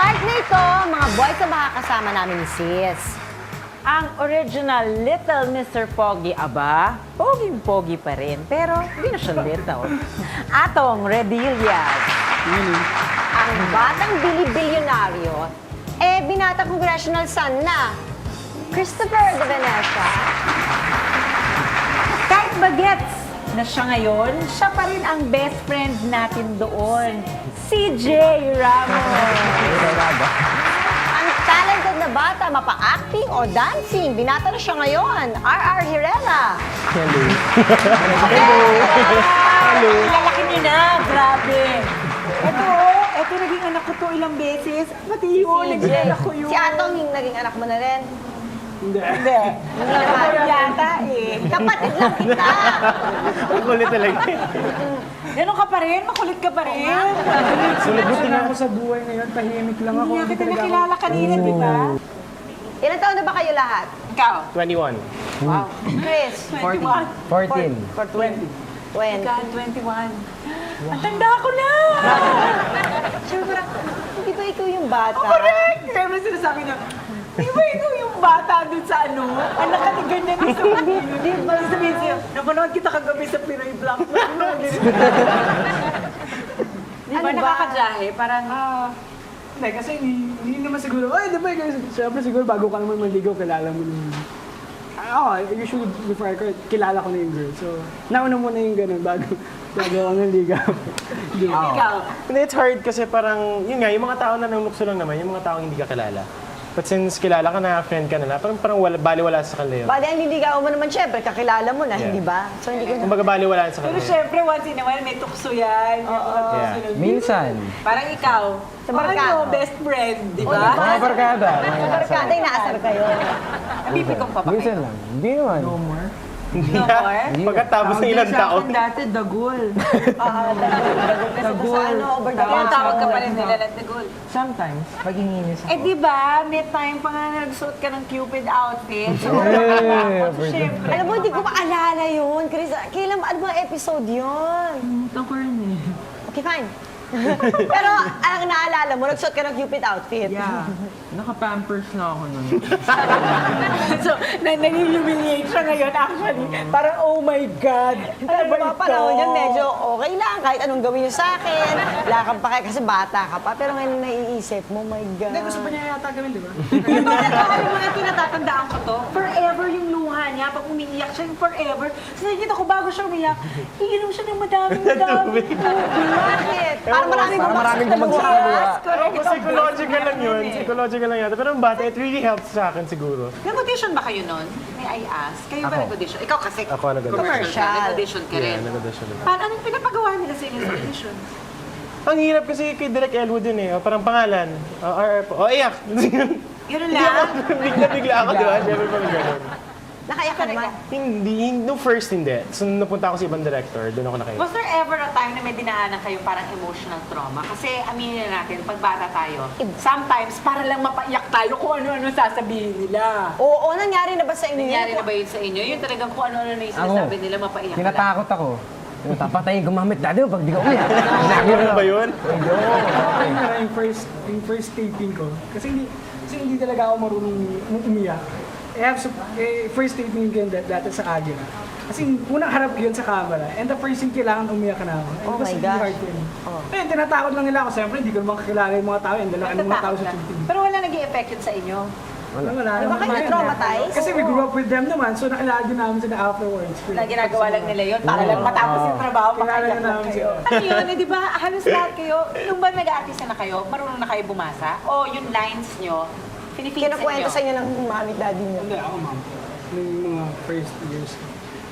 part na ito, mga boys na makakasama namin ni Sis. Ang original Little Mr. Pogi, aba, poging-pogi pa rin. Pero hindi na siya little. Atong Redillas. Ang batang bili-bilyonaryo, eh, binata congressional son na. Christopher de Venecia. Kahit bagets na siya ngayon, siya pa rin ang best friend natin doon. CJ Ramos. Ang talented na bata, mapa-acting o dancing, binata na siya ngayon. R.R. Herrera. Lalaki niyo na, grabe. Ito, ito naging anak ko to ilang beses. Pati yun, naging anak ko yun. Si Atong naging anak mo na rin. Hindi. Hindi naman yata eh. Kapatid lang kita. Ang kulit talaga. Ganun ka pa rin? Makulit ka pa rin? Gusto na ako sa buhay ngayon, tahimik lang ako. Hindi Hindi kita nakilala kanina, di ba? Ilan taon na ba kayo lahat? Ikaw. 21. Chris? 41. 14. For 20. 20. Ikaw, 21. Ang tanda ko na! Siyempre, hindi ba ikaw yung bata? Correct! Kaya mo sinasabi niya, di ba ikaw yung bata dun sa ano? Anak ka ni ganyan gusto mo. Di ba? Sabihin siya, napanood kita kagabi sa Pinoy Black. Di ba Ano ba? nakakajahe? Parang, Ah, hindi, kasi hindi, hindi naman siguro, ay, di ba, kasi, syempre siguro bago ka naman maligaw, kilala mo naman. Ah, Ako, usually before I kilala ko na yung girl. So, nauna mo na yung ganun bago, bago ako naligaw. Di ba? ikaw. Hindi, it's hard kasi parang, yun nga, yung mga tao na nanglukso lang naman, yung mga taong hindi ka kilala. But since kilala ka na, friend ka na, parang, parang wala, baliwala sa kanila yun. Bali, ang liligaw mo naman, syempre, kakilala mo na, Yeah. hindi ba? So, hindi ko na... Kumbaga baliwala sa Pero kanila. syempre, once in a while, may tukso yan. Yeah. Minsan. Parang ikaw. Sa barkada. Ano, best friend, di ba? ba? Mga barkada. Sa barkada, inaasar kayo. Nabibigong pa ba Minsan lang. Hindi naman. No more? Pagkatapos ng ilang taon. dati dagol. Dagol. Sa ano, over the Kaya top. tawag ka pa rin nila ng Tagol. Sometimes, pag ininis ako. Eh di ba, may time pa nga nagsuot ka ng Cupid outfit. So, syempre. Alam mo, hindi ko maalala yun, Chris. Kailan, ano ba episode yun? Ito ko rin eh. Okay, fine. Pero ang naalala mo, nagsuot ka ng Cupid outfit. Yeah. Naka-pampers na ako nun. so, na nangilumiliate siya ngayon actually. Parang, oh my God. Alam mo, mga panahon yun, medyo okay lang. Kahit anong gawin niyo sa akin. Wala kang pake kasi bata ka pa. Pero ngayon naiisip mo, my God. Hindi, gusto pa niya yata gawin, di ba? Di ba, alam mo na tinatatandaan ko to? Forever yung luha niya. Pag umiiyak siya, yung forever. So, nakikita ko bago siya umiyak, iinom siya ng madaming madaming tubig. Bakit? Para maraming Para maraming bumagsak sa luha. Yes, correct. Ako, psychological lang yun. Psychological lang yata. Pero ang bata, it really helps sa akin siguro. Nag-audition ba kayo nun? May I ask? Kayo ba Ako. nag-audition? Ikaw kasi Ako nag-audition. commercial ka. Nag-audition ka rin. Yeah, nag-audition ako. Paano, anong pinapagawa nila sa inyo sa audition? Ang hirap kasi kay Direk Elwood yun eh. O, parang pangalan. O, RR po. O, iyak. Yun lang. Bigla-bigla ako, di ba? Siyempre parang ganun. Nakaiyak ka naman. Hindi, no first hindi. So, nung napunta ako sa ibang director, doon ako nakaiyak. Was there ever a time na may dinaanan kayo parang emotional trauma? Kasi aminin na natin, pag bata tayo, sometimes para lang mapaiyak tayo kung ano-ano sasabihin nila. Oo, nangyari na ba sa inyo? Nangyari na ba yun sa inyo? Yung talagang kung ano-ano na yung sinasabi nila, mapaiyak ka lang. Tinatakot ako. Yung Papatayin gumamit dati pag di ko umiyak. Lagi Ano ba yun? Ayun nga, yung first, yung first taping ko, kasi hindi, kasi hindi talaga ako marunong um- umiyak. I have sup- eh, first taping ko yun dat- dati sa Agila. Kasi unang harap yun sa camera. And the first thing kailangan umiyak na ako. And Oh my gosh. hard for me. Ayun, tinatakot lang nila ako. Siyempre, hindi ko naman kakilala yung mga tao. Yung lalaki ng mga tao sa Natatakot TV. ka. Pero wala naging effect yun sa inyo. Wala, wala. Di ba naman kayo yun. na-traumatize? Kasi we grew up with them naman. So nakilala din namin sila afterwards. Na ginagawa lang nila yun para lang matapos yung trabaho, Kilala makaiyak na lang namin kayo. sila. Ano yun, eh, di ba? Halos lahat kayo, nung ba nag-aartista na kayo, marunong na kayo bumasa? O yung lines nyo, Kinukwento inyo? sa inyo ng mami daddy niyo. Hindi, ako ma'am. Nung mga first years.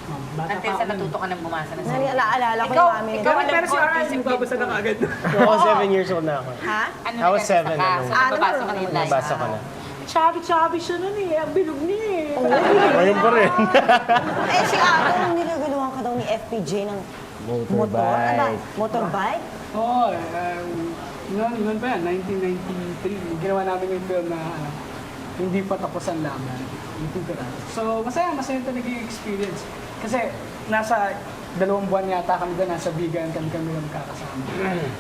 Ma'am, bata Until pa sa natuto ka ng bumasa ng Nani, salita. naalala ko Ikaw, yung mami. ikaw, nila. Pero, pero si Aran, magbabasa na kaagad. Ako seven years old na ako. Ha? Ano I was seven, ka? ano. So, Ah, nababasa ano yung lines. Nabasa ko na. Chubby-chubby siya nun eh. Ang bilog niya eh. Ayun pa rin. Eh, si Ato, nung nilagaluhan ka daw ni FPJ ng motor. Ano ba? Motorbike. Motorbike? Oo, um, noon, noon pa yan, 1993. Ginawa namin yung film na ano, hindi pa tapos ang Tuturan. So, masaya, masaya talaga yung experience. Kasi nasa dalawang buwan yata kami doon, nasa vegan kami kami lang kakasama.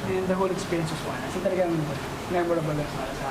And the whole experience was fun. Kasi talagang memorable para sa